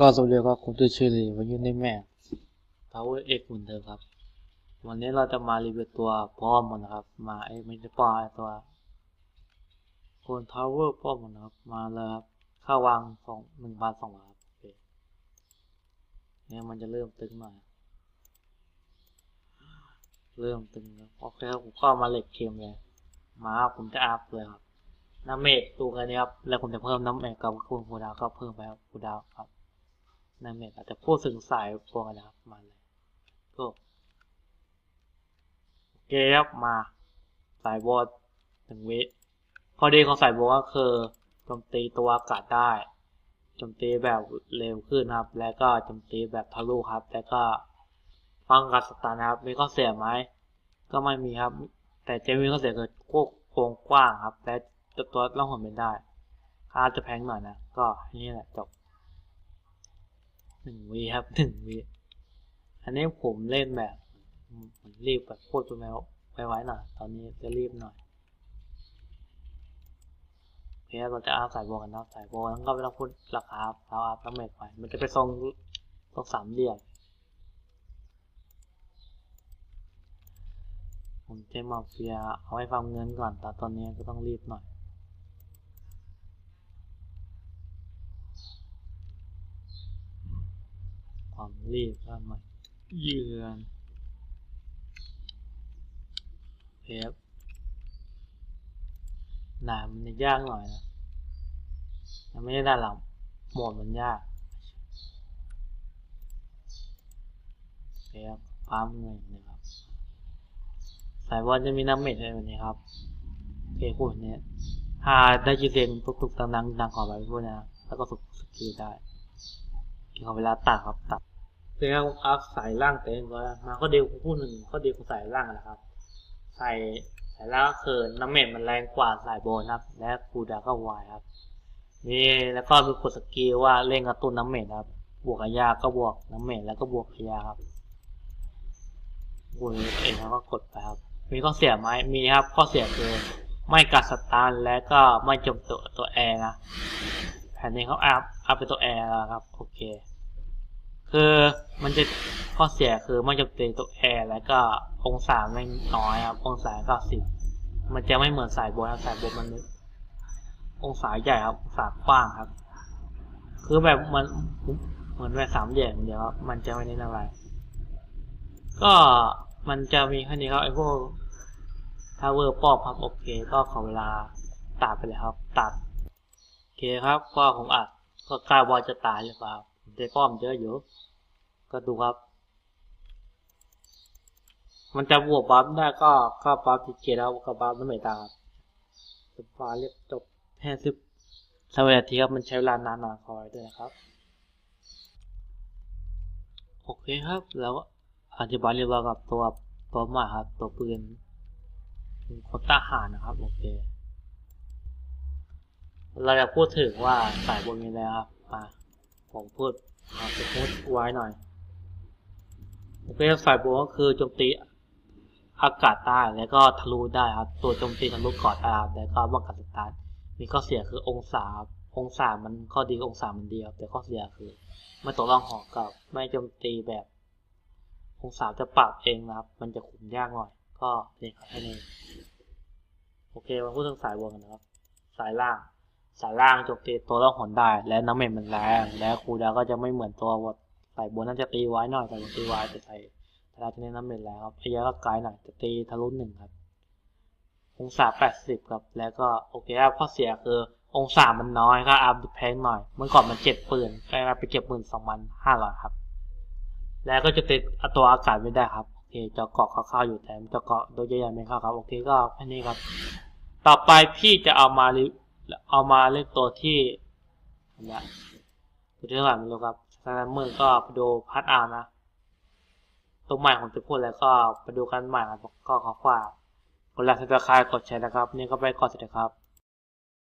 ก็สวัสดีครับผมชื่อชื่อลีวันนี้ในแม่ Power X เหมือนเดิมครับ วันนี้เราจะมารีวิวตัวป้อมมันนะครับ มาไอ้ไม่ใช่ป้อมไอ้ตัวคนทาวเวอร์ป้อมมันนะครับ มาเลยครับ ค่าวางสองหนึ่งพันสองครับเนี่ยมันจะเริ่มตึงหน่อยเริ่มตึงแล้วโอเคครับผมก็มาเหล็กเค็มเลยมาผมจะอัพเลยครับน้ำเมกตัวกันนี้ครับแล้วผมจะเพิ่มน้ำเมกกับคูณคูดาวก็เพิ่มไปครับคูดาวครับ น้ำเมกอาจจะพูดถึงสายพวกนะครับมาเลยก็โอเคครับมา สายบอลหนึ่งวิข้อดีของสายบอลก็คือโจมตีตัวอากาศได้โจมตีแบบเร็วขึ้นครับ แล้วก็โจมตีแบบทะลุครับ แล้วก็ป้องกันสตาร์นะครับมีข้อเสียไหมก็ไม่มีครับ แต่จะมีข้อเสียคือพวกโกงกว้างครับ และตัวล่องหนไม่ได้ค่าจะแพงหน่อยนะ ก็นี่แหละจบ หนึ่งวีครับหนึ่งวีอันนี้ผมเล่นแบบมือนรีบแบบพูดไปแล้วไปไว้หน่อยตอนนี้จะรีบหน่อยโอเคเราจะอาสายโบกันนะสายโบนั้นก็ไม่ต้องพูดราคาครับเราอาต้องเมกไปมันจะไปทรงทรงสามเหลี่ยมผมเจมาเฟียเอาไว้ฟังเงินก่อนแต่ตอนนี้ก็ต้องรีบหน่อย รีบก็มาเยือนเทปหนามันจะยากหน่อยนะมันไม่ได้ด้านหลังโหมดมันยากเทปปั๊มเงินนะครับสายบอลจะมีน้ำเม็ดอะไรแบบนี้ครับโอเคพูดเนี้ยถ้าได้ยินเสียงตุกๆดังๆดังขอไปพูดนะแล้วก็สุกสกิลได้ขาเวลาตัดครับตัด เพื่ออัพสายล่างเต็มก็มาก็เดียวพูดหนึ่งก็เดียวของสายล่างนะครับสายสายล่างคือน้ำเม็ดมันแรงกว่าสายบอลครับ และคูดาก็วายครับนี่แล้วก็มีกดสกิลว่าเล่นกระตุ้นน้ำเม็ดครับ บวกยาก็บวกน้ำเม็ดแล้วก็บวกยาครับบวกเองแล้วก็กดไปครับ มีข้อเสียไหมมีครับข้อเสียคือไม่กัดสตาร์และก็ไม่จมตัวตัวแอร์นะแผ่นนี้เขาอัพอัพเป็นตัวแอร์ครับโอเค คือมันจะข้อเสียคือไม่จมตีตัวแอร์แล้วก็องศาไม่น้อยครับ องศาก็สิบมันจะไม่เหมือนสายบนครับสายบนมันองศาใหญ่ครับองศากว้างครับ คือแบบมันเหมือนแบบสามเหลี่ยมเดียวครับมันจะไม่ได้อะไร ก็มันจะมีแค่นี้ครับไอพวกทาวเวอร์ปอมครับโอเค ก็ขอเวลาตัดไปเลยครับ ตัดโอเคครับก็ผมอัดก็กลายว่าจะตายหรือเปล่า แต่ป้อมเยอะอยู่ ก็ดูครับ มันจะบวกบัฟได้ก็ก็บัฟทีเกแล้วก็บัฟไม่เหมือนตามสุดฟ้าเรียบจบแค่สิบสวัสดีครับมันใช้เวลานานหน่อยคอยด้วยนะครับโอเคครับ แล้วอธิบายเรียบร้อยกับตัวตัวใหม่ครับ ตัวปืนคนทหานะครับ โอเค เราจะพูดถึงว่าสายบนนี้แล้วครับมาผมพูด จะพูดไว้หน่อยโอเคสายบนก็คือโจมตีอากาศได้แล้วก็ทะลุได้ครับ ตัวโจมตีทะลุเกาะได้ครับแล้วก็ป้องกันสตาร์ทมีข้อเสียคือองศาองศามันข้อดีองศามันเดียว แต่ข้อเสียคือไม่ตกล่องหอกกับไม่โจมตีแบบ องศาจะปรับเองนะครับ มันจะขุมยากหน่อย ก็นี่ครับแค่นี้โอเคมาพูดถึงสายวงกันนะครับ สายล่าง สายล่างโจมตีตัวล่องหนได้ และน้ำเม็ดมันแรงและคูดาก็จะไม่เหมือนตัววดสายบนน่าจะตีไว้หน่อยแต่ตีไว้จะใส่แต่เราจะเน้นน้ำเม็ดแล้วครับพยาก็ไกลหน่อยจะตีทะลุหนึ่งครับ องศาแปดสิบครับ แล้วก็โอเคครับข้อเสียคือองศามันน้อยครับอัพแพงหน่อย เมื่อก่อนมันเจ็ดปืนกลายไปเก็บปืนสองพันห้าร้อยครับ แล้วก็จะติดตัวอากาศไม่ได้ครับโอเคจะเกาะเข้าๆอยู่แต่จะเกาะโดยใหญ่ๆไม่เข้าครับ โอเคก็แค่นี้ครับ ต่อไปพี่จะเอามา เอามาเล่นตัวที่เนี่ยตัวที่เท่าไหร่ไม่รู้ครับฉะนั้นมือก็ไปดูพัดอานะ ตัวใหม่ของจะพูดแล้วก็ไปดูกันใหม่นะก็ขอฝากกดไลค์ซับสไครต์กดแชร์นะครับ นี่ก็ไปก่อนสวัสดีครับ